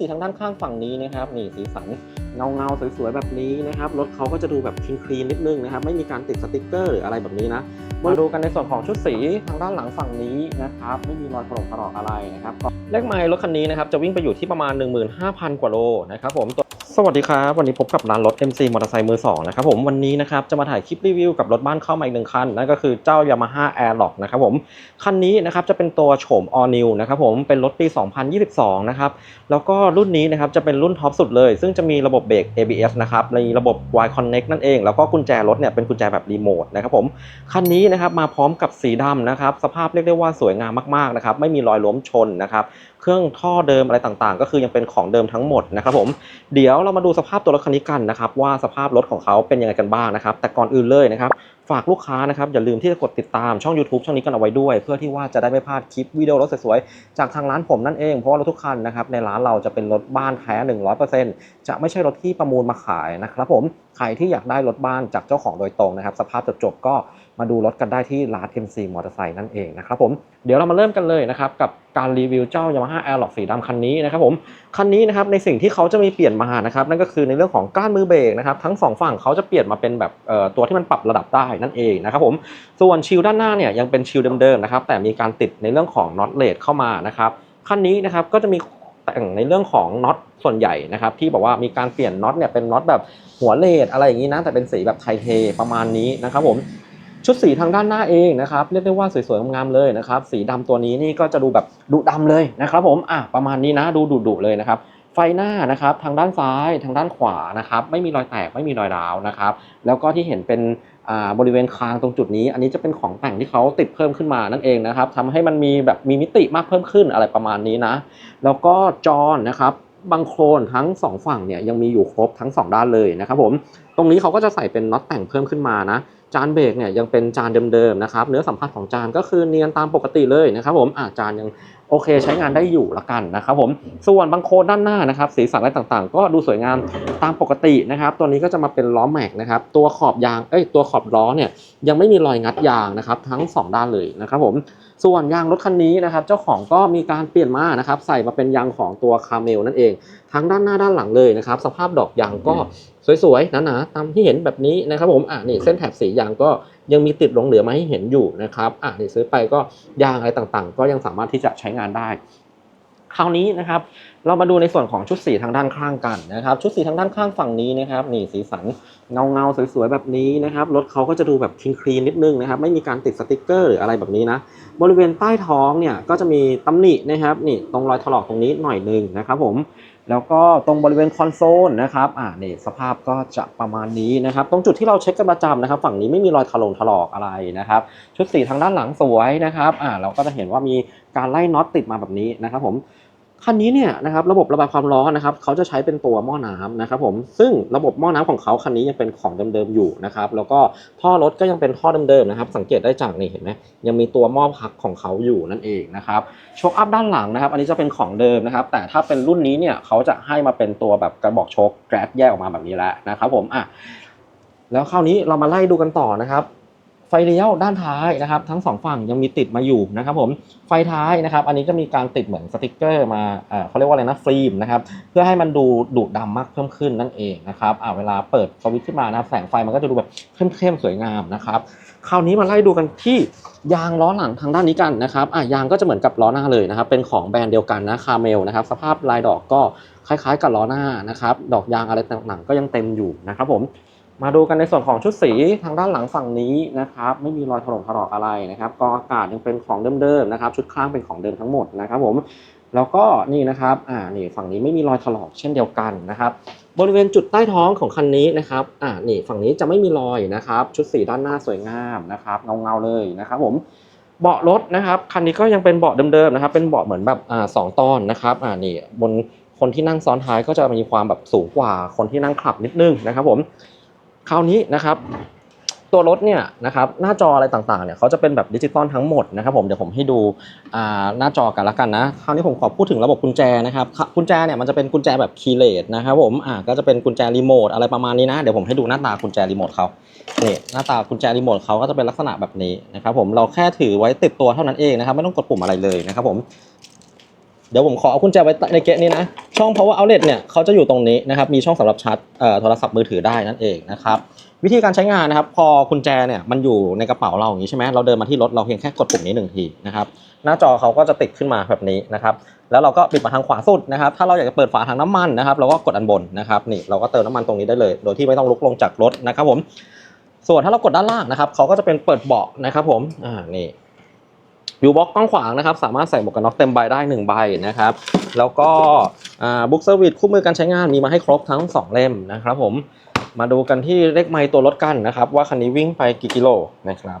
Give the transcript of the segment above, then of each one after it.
สีทางด้านข้างฝั่งนี้นะครับนี่สีสันเงาเงาสวยๆแบบนี้นะครับรถเขาก็จะดูแบบคลีนๆนิดนึงนะครับไม่มีการติดสติกเกอร์หรืออะไรแบบนี้นะมาดูกันในส่วนของชุดสีทางด้านหลังฝั่งนี้นะครับไม่มีรอยถลอกถลอกอะไรนะครับเลขไมล์รถคันนี้นะครับจะวิ่งไปอยู่ที่ประมาณ 15,000 กว่าโลนะครับผม สวัสดีครับ วันนี้พบกับร้านรถ MC มอเตอร์ไซค์มือสองนะครับผมวันนี้นะครับจะมาถ่ายคลิปรีวิวกับรถบ้านเข้ามาอีกหนึ่งคันนั่นก็คือเจ้า Yamaha Airlock นะครับผมคันนี้นะครับจะเป็นตัวโฉม All New นะครับผมเป็นรถปี 2022 นะครับแล้วก็รุ่นนี้นะครับจะเป็นรุ่นท็อปสุดเลย ซึ่งจะมีระบบเบรก ABS นะครับมีระบบ Y Connect นั่นเอง แล้วก็กุญแจรถเนี่ยเป็นกุญแจแบบรีโมทนะครับผมคันนี้นะครับมาพร้อมกับสีดำนะครับสภาพเรียกได้ว่าสวยงามมากๆนะครับไม่มีรอยล้มชนนะครับ เครื่องท่อเดิมอะไรต่างๆ ก็คือยังเป็นของเดิมทั้งหมดนะครับผมเดี๋ยวเรามาดูสภาพตัวรถคันนี้กันนะครับว่าสภาพรถของเขาเป็นยังไงกันบ้างนะครับแต่ก่อนอื่นเลยนะครับฝากลูกค้านะครับอย่าลืมที่จะกดติดตามช่อง YouTube ช่องนี้กันเอาไว้ด้วย เพื่อที่ว่าจะได้ไม่พลาดคลิปวิดีโอรถสวยๆจากทางร้านผมนั่นเองเพราะว่ารถทุกคันนะครับในร้านเราจะเป็นรถบ้านแท้ 100%จะไม่ใช่รถที่ประมูลมาขายนะครับผมใครที่อยากได้รถบ้านจากเจ้าของโดยตรงนะครับ สภาพจบๆก็ มาดูรถกันได้ที่ร้าน MC มอเตอร์ไซค์นั่นเองนะครับผมเดี๋ยวเรามาเริ่มกันเลยนะครับกับการรีวิวเจ้า Yamaha Airlock สีดำคันนี้นะครับผมคันนี้นะครับในสิ่งที่เขาจะมีเปลี่ยนมานะครับนั่นก็คือในเรื่องของก้านมือเบรกนะครับทั้งสองฝั่งเขาจะเปลี่ยนมาเป็นแบบตัวที่มันปรับระดับได้นั่นเองนะครับผมส่วนชิลด้านหน้าเนี่ยยังเป็นชิลเดิมๆนะครับแต่มีการติดในเรื่องของน็อตเลดเข้ามานะครับคันนี้นะครับก็จะมีแต่งในเรื่องของน็อตส่วนใหญ่นะครับที่บอกว่ามีการเปลี่ยนน็อตเนี่ยเป็นน็อตแบบหัวเลดอะไรอย่างนี้นะแต่เป็นสีแบบไทเทประมาณนี้นะครับผม ชุดสีทางด้านหน้าเองนะครับเรียกได้ว่าสวยๆงามๆเลยนะครับสีดำตัวนี้นี่ก็จะดูแบบดุดำเลยนะครับผมอะประมาณนี้นะดูดุๆเลยนะครับไฟหน้านะครับทางด้านซ้ายทางด้านขวานะครับไม่มีรอยแตกไม่มีรอยร้าวนะครับแล้วก็ที่เห็นเป็นอ่าบริเวณคางตรงจุดนี้ อันนี้จะเป็นของแต่งที่เขาติดเพิ่มขึ้นมานั่นเองนะครับทำให้มันมีแบบมีมิติมากเพิ่มขึ้นอะไรประมาณนี้นะ แล้วก็จอนะครับบางโครนทั้งสองฝั่งเนี่ยยังมีอยู่ครบทั้งสองด้านเลยนะครับผมตรงนี้เขาก็จะใส่เป็นน็อตแต่งเพิ่มขึ้นมานะ จานเบรกเนี่ยยังเป็นจานเดิมๆนะครับเนื้อสัมผัสของจานก็คือเนียนตามปกติเลยนะครับผมอ่าจานยังโอเคใช้งานได้อยู่ละกันนะครับผมส่วนบางโคนด้านหน้านะครับสีสันอะไรต่างๆ ก็ดูสวยงามตามปกตินะครับ ตัวนี้ก็จะมาเป็นล้อแม็กนะครับตัวขอบยางเอ้ยตัวขอบล้อเนี่ยยังไม่มีรอยงัดยางนะครับทั้งสองด้านเลยนะครับผมส่วนยางรถคันนี้นะครับเจ้าของก็มีการเปลี่ยนมานะครับใส่มาเป็นยางของตัวคาเมลนั่นเองทั้งด้านหน้าด้านหลังเลยนะครับสภาพดอกยางก็สวยๆหนาๆตามที่เห็นแบบนี้นะครับผมอะนี่เส้นแถบสียางก็ ยังมีติดหลงเหลือมาให้เห็นอยู่นะครับอะนี่ซื้อไปก็ยางอะไรต่างๆ ก็ยังสามารถที่จะใช้งานได้ คราวนี้นะครับ เรามาดูในส่วนของชุดสีทางด้านข้างกันนะครับ ชุดสีทางด้านข้างฝั่งนี้นะครับนี่สีสันเงาเงาๆสวยๆแบบนี้นะครับรถเขาก็จะดูแบบคลีนๆนิดนึงนะครับ ไม่มีการติดสติกเกอร์หรืออะไรแบบนี้นะบริเวณใต้ท้องเนี่ยก็จะมีตำหนินะครับนี่ตรงรอยถลอกตรงนี้หน่อยนึงนะครับผม แล้วก็ตรงบริเวณคอนโซลนะครับอ่านี่สภาพก็จะประมาณนี้นะครับ ตรงจุดที่เราเช็คกันประจำนะครับ ฝั่งนี้ไม่มีรอยถลงถลอกอะไรนะครับ ชุดสีทางด้านหลังสวยนะครับอ่าเราก็จะเห็นว่ามีการไล่น็อตติดมาแบบนี้นะครับผม คันนี้เนี่ยนะครับระบบระบายความร้อนนะครับเขาจะใช้เป็นตัวหม้อน้ำนะครับผมซึ่งระบบหม้อน้ำของเขาคันนี้ยังเป็นของเดิมๆอยู่นะครับแล้วก็ท่อรถก็ยังเป็นท่อเดิมๆนะครับสังเกตได้จากนี่เห็นไหมยังมีตัวหม้อพักของเขาอยู่นั่นเองนะครับโชคอัพด้านหลังนะครับ อันนี้จะเป็นของเดิมนะครับแต่ถ้าเป็นรุ่นนี้เนี่ยเขาจะให้มาเป็นตัวแบบกระบอกโชคแกรดแยกออกมาแบบนี้แล้วนะครับผมอะแล้วคราวนี้เรามาไล่ดูกันต่อนะครับ ฟเลี้ยวด้านท้ายนะครับ ทั้งสองฝั่งยังมีติดมาอยู่นะครับผมไฟท้ายนะครับ อันนี้จะมีการติดเหมือนสติกเกอร์มาเขาเรียกว่าอะไรนะฟิล์มนะครับเพื่อให้มันดูดุดำมากเพิ่มขึ้นนั่นเองนะครับอ่าเวลาเปิดสวิตช์ขึ้นมานะครับแสงไฟมันก็จะดูแบบเข้มๆสวยงามนะครับคราวนี้มาไล่ดูกันที่ยางล้อหลังทางด้านนี้กันนะครับอะยางก็จะเหมือนกับล้อหน้าเลยนะครับ เป็นของแบรนด์เดียวกันนะคาเมลนะครับ สภาพลายดอกก็คล้ายๆ กับล้อหน้านะครับ ดอกยางอะไรต่างๆ ก็ยังเต็มอยู่นะครับผม มาดูกันในส่วนของชุดสีทางด้านหลังฝั่งนี้นะครับ ไม่มีรอยถลงถลอกอะไรนะครับกองอากาศยังเป็นของเดิมๆนะครับ ชุดข้างเป็นของเดิมทั้งหมดนะครับผมแล้วก็นี่นะครับอ่านี่ฝั่งนี้ไม่มีรอยถลอกเช่นเดียวกันนะครับ บริเวณจุดใต้ท้องของคันนี้นะครับอ่านี่ฝั่งนี้จะไม่มีรอยนะครับ ชุดสีด้านหน้าสวยงามนะครับเงาเงาๆเลยนะครับผมเบาะรถนะครับคันนี้ก็ยังเป็นเบาะเดิมๆนะครับ เป็นเบาะเหมือนแบบอ่าสองตอนนะครับอ่านี่บนคนที่นั่งซ้อนท้ายก็จะมีความแบบสูงกว่าคนที่นั่งขับนิดนึงนะครับผม คราวนี้นะครับตัวรถเนี่ยนะครับหน้าจออะไรต่างๆเนี่ยเขาจะเป็นแบบดิจิตอลทั้งหมดนะครับผมเดี๋ยวผมให้ดูหน้าจอกันละกันนะคราวนี้ผมขอพูดถึงระบบกุญแจนะครับกุญแจเนี่ยมันจะเป็นกุญแจแบบคีย์เลสนะครับผมอ่าก็จะเป็นกุญแจรีโมทอะไรประมาณนี้นะเดี๋ยวผมให้ดูหน้าตากุญแจรีโมทเขาเนี่หน้าตากุญแจรีโมทเขาก็จะเป็นลักษณะแบบนี้นะครับผมเราแค่ถือไว้ติดตัวเท่านั้นเองนะครับไม่ต้องกดปุ่มอะไรเลยนะครับผม เดี๋ยวผมขอเอากุญแจไว้ในเกะนี้นะ ช่อง power outlet เนี่ยเขาจะอยู่ตรงนี้นะครับ มีช่องสำหรับชาร์จโทรศัพท์มือถือได้นั่นเองนะครับ วิธีการใช้งานนะครับ พอกุญแจเนี่ยมันอยู่ในกระเป๋าเราอย่างนี้ใช่ไหมเราเดินมาที่รถเราเพียงแค่กดปุ่มนี้หนึ่งทีนะครับ หน้าจอเขาก็จะติดขึ้นมาแบบนี้นะครับ แล้วเราก็ปิดมาทางขวาสุดนะครับ ถ้าเราอยากจะเปิดฝาทางน้ำมันนะครับ เราก็กดอันบนนะครับ นี่เราก็เติมน้ำมันตรงนี้ได้เลย โดยที่ไม่ต้องลุกลงจากรถนะครับผม ส่วนถ้าเรากดด้านล่างนะครับเขาก็จะเป็นเปิดเบาะนะครับผม อ่า นี่ วิวบ็อกกว้างขวางนะครับสามารถใส่หมวกกันน็อกเต็มใบได้1ใบนะครับแล้วก็บุ๊กเซอร์วิสคู่มือการใช้งานมีมาให้ครบทั้ง 2 เล่มนะครับผมมาดูกันที่เลขไมล์ตัวรถกันนะครับ ว่าคันนี้วิ่งไปกี่กิโลนะครับ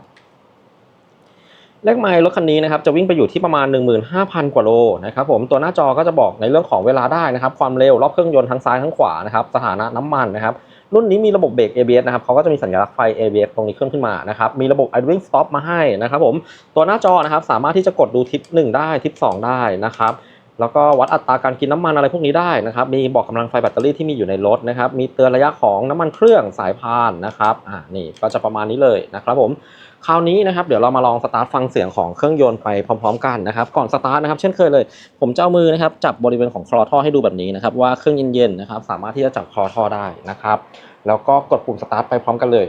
เลขไมล์รถคันนี้นะครับจะวิ่งไปอยู่ที่ประมาณ 15,000 กว่าโลนะครับผมตัวหน้าจอก็จะบอกในเรื่องของเวลาได้นะครับ ความเร็วรอบเครื่องยนต์ทั้งซ้ายทั้งขวานะครับสถานะน้ำมันนะครับ รุ่นนี้มีระบบเบรก ABS นะครับเขาก็จะมีสัญลักษณ์ไฟ ABS ตรงนี้ขึ้นขึ้นมานะครับ มีระบบ idling stop มาให้นะครับผม ตัวหน้าจอนะครับสามารถที่จะกดดูทิป1ได้ทิป2ได้นะครับ แล้วก็วัดอัตราการกินน้ำมันอะไรพวกนี้ได้นะครับ มีบอกกำลังไฟแบตเตอรี่ที่มีอยู่ในรถนะครับ มีเตือนระยะของน้ำมันเครื่องสายพานนะครับ อ่า นี่ก็จะประมาณนี้เลยนะครับผม คราวนี้นะครับ เดี๋ยวเรามาลองสตาร์ทฟังเสียงของเครื่องยนต์ไปพร้อม ๆ กันนะครับ ก่อนสตาร์ทนะครับ เช่นเคยเลย ผมจะเอามือนะครับจับบริเวณของคลอท่อให้ดูแบบนี้นะครับว่าเครื่องเย็นๆนะครับ สามารถที่จะจับคลอท่อได้นะครับ แล้วก็กดปุ่มสตาร์ทไปพร้อมกันเลย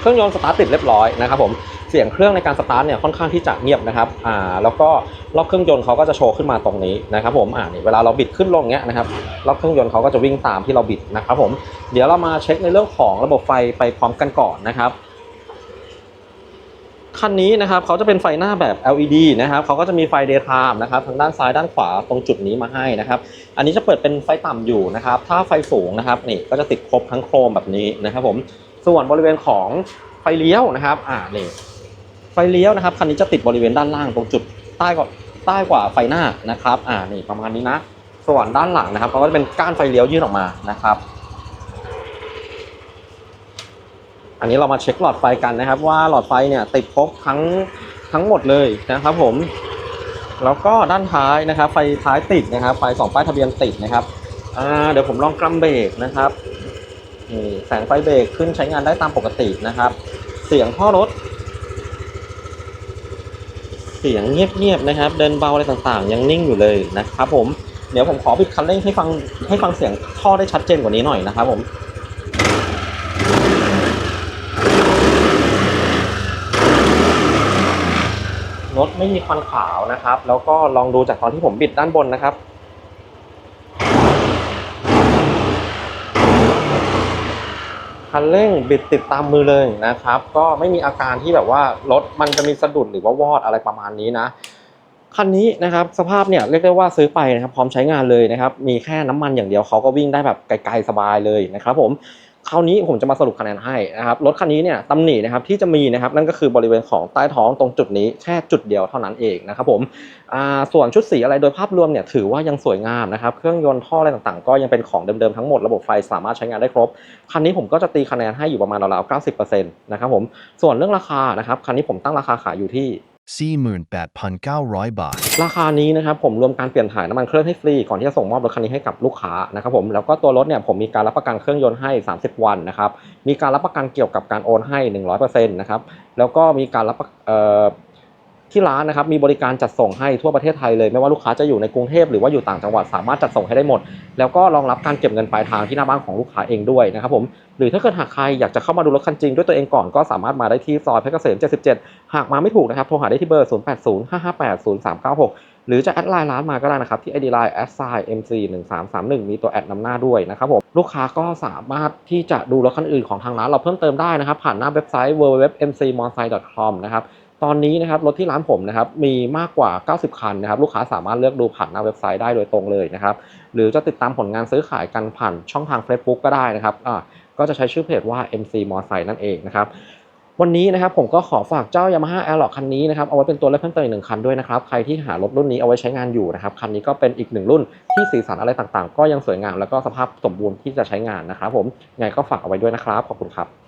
เครื่องยนต์สตาร์ทติดเรียบร้อยนะครับผม เสียงเครื่องในการสตาร์ทเนี่ยค่อนข้างที่จะเงียบนะครับอ่าแล้วก็รอบเครื่องยนต์เขาก็จะโชว์ขึ้นมาตรงนี้นะครับผมอ่านี่เวลาเราบิดขึ้นลงเงี้ยนะครับรอบเครื่องยนต์เขาก็จะวิ่งตามที่เราบิดนะครับผมเดี๋ยวเรามาเช็คในเรื่องของระบบไฟไปพร้อมกันก่อนนะครับคันนี้นะครับเขาจะเป็นไฟหน้าแบบ LED นะครับเขาก็จะมีไฟ daytime นะครับทางด้านซ้ายด้านขวาตรงจุดนี้มาให้นะครับ อันนี้จะเปิดเป็นไฟต่ำอยู่นะครับ ถ้าไฟสูงนะครับนี่ก็จะติดครบทั้งโครมแบบนี้นะครับผมส่วนบริเวณของไฟเลี้ยวนะครับอ่านี่ ไฟเลี้ยวนะครับคันนี้จะติดบริเวณด้านล่างตรงจุดใต้กว่าใต้กว่าไฟหน้านะครับอ่านี่ประมาณนี้นะ ส่วนด้านหลังนะครับเขาก็จะเป็นก้านไฟเลี้ยวยื่นออกมานะครับ อันนี้เรามาเช็คหลอดไฟกันนะครับ ว่าหลอดไฟเนี่ยติดครบทั้งทั้งหมดเลยนะครับผม แล้วก็ด้านท้ายนะครับ ไฟท้ายติดนะครับ ไฟสองป้ายทะเบียนติดนะครับอ่าเดี๋ยวผมลองกำเบรกนะครับนี่แสงไฟเบรกขึ้นใช้งานได้ตามปกตินะครับ เสียงท่อรถ สียงเงียบๆนะครับ เดินเบาอะไรต่างๆ ยังนิ่งอยู่เลยนะครับผมเดี๋ยวผมขอปิดคันเร่งให้ฟังให้ฟังเสียงท่อได้ชัดเจนกว่านี้หน่อยนะครับผมรถไม่มีควันขาวนะครับ แล้วก็ลองดูจากตอนที่ผมบิดด้านบนนะครับ คันเร่งบิดติดตามมือเลยนะครับ ก็ไม่มีอาการที่แบบว่ารถมันจะมีสะดุดหรือว่าวอดอะไรประมาณนี้นะคันนี้นะครับสภาพเนี่ยเรียกได้ว่าซื้อไปนะครับพร้อมใช้งานเลยนะครับมีแค่น้ำมันอย่างเดียวเขาก็วิ่งได้แบบไกลๆสบายเลยนะครับผม คราวนี้ผมจะมาสรุปคะแนนให้นะครับรถคันนี้เนี่ยตำหนินะครับที่จะมีนะครับนั่นก็คือบริเวณของใต้ท้องตรงจุดนี้แค่จุดเดียวเท่านั้นเองนะครับผมส่วนชุดสีอะไรโดยภาพรวมเนี่ยถือว่ายังสวยงามนะครับเครื่องยนต์ท่ออะไรต่างๆ ก็ยังเป็นของเดิมๆทั้งหมดระบบไฟสามารถใช้งานได้ครบคันนี้ผมก็จะตีคะแนนให้อยู่ประมาณราวๆ90%นะครับผมส่วนเรื่องราคานะครับคันนี้ผมตั้งราคาขายอยู่ที่ 48,900 บาท ราคานี้นะครับผมรวมการเปลี่ยนถ่ายน้ำมันเครื่องให้ฟรีก่อนที่จะส่งมอบรถคันนี้ให้กับลูกค้านะครับผมแล้วก็ตัวรถเนี่ยผมมีการรับประกันเครื่องยนต์ให้ 30 วันนะครับมีการรับประกันเกี่ยวกับการโอนให้ 100%นะครับแล้วก็มีการรับประเอ่อ ที่ร้านนะครับมีบริการจัดส่งให้ทั่วประเทศไทยเลย ไม่ว่าลูกค้าจะอยู่ในกรุงเทพหรือว่าอยู่ต่างจังหวัดสามารถจัดส่งให้ได้หมด แล้วก็รองรับการเก็บเงินปลายทางที่หน้าบ้านของลูกค้าเองด้วยนะครับผมหรือถ้าเกิดหากใครอยากจะเข้ามาดูรถคันจริงด้วยตัวเองก่อนก็สามารถมาได้ที่ซอยเพชรเกษม 77 หากมาไม่ถูกนะครับโทรหาได้ที่เบอร์ 0805580396 หรือจะแอดไลน์ร้านมาก็ได้นะครับที่ ID Line a d s i mc 1 3 3 1มีตัวแอดนำหน้าด้วยนะครับผมลูกค้าก็สามารถที่จะดูรถคันอื่นของทางร้านเราเพิ่มเติมได้นะครับผ่านหน้าเว็บไซต์ www.mcmotorcycle.com นะครับ ตอนนี้นะครับรถที่ร้านผมนะครับมีมากกว่า 90 คันนะครับลูกค้าสามารถเลือกดูผ่านหน้าเว็บไซต์ได้โดยตรงเลยนะครับหรือจะติดตามผลงานซื้อขายกันผ่านช่องทาง Facebook ก็ได้นะครับอ่าก็จะใช้ชื่อเพจว่า MC m o t o r c y นั่นเองนะครับวันนี้นะครับผมก็ขอฝากเจ้า Yamaha a i r l o c คันนี้นะครับเอาไว้เป็นตัวเลือกเพิ่มเติมอีกหนึ่งคันด้วยนะครับใครที่หารถรุ่นนี้เอาไว้ใช้งานอยู่นะครับคันนี้ก็เป็นอีกหนึ่งรุ่นที่สีสันอะไรต่างๆ ก็ยังสวยงามแล้วก็สภาพสมบูรณ์ที่จะใช้งานนะครับผมไงก็ฝากเอาไว้ด้วยนะครับขอบคุณครับ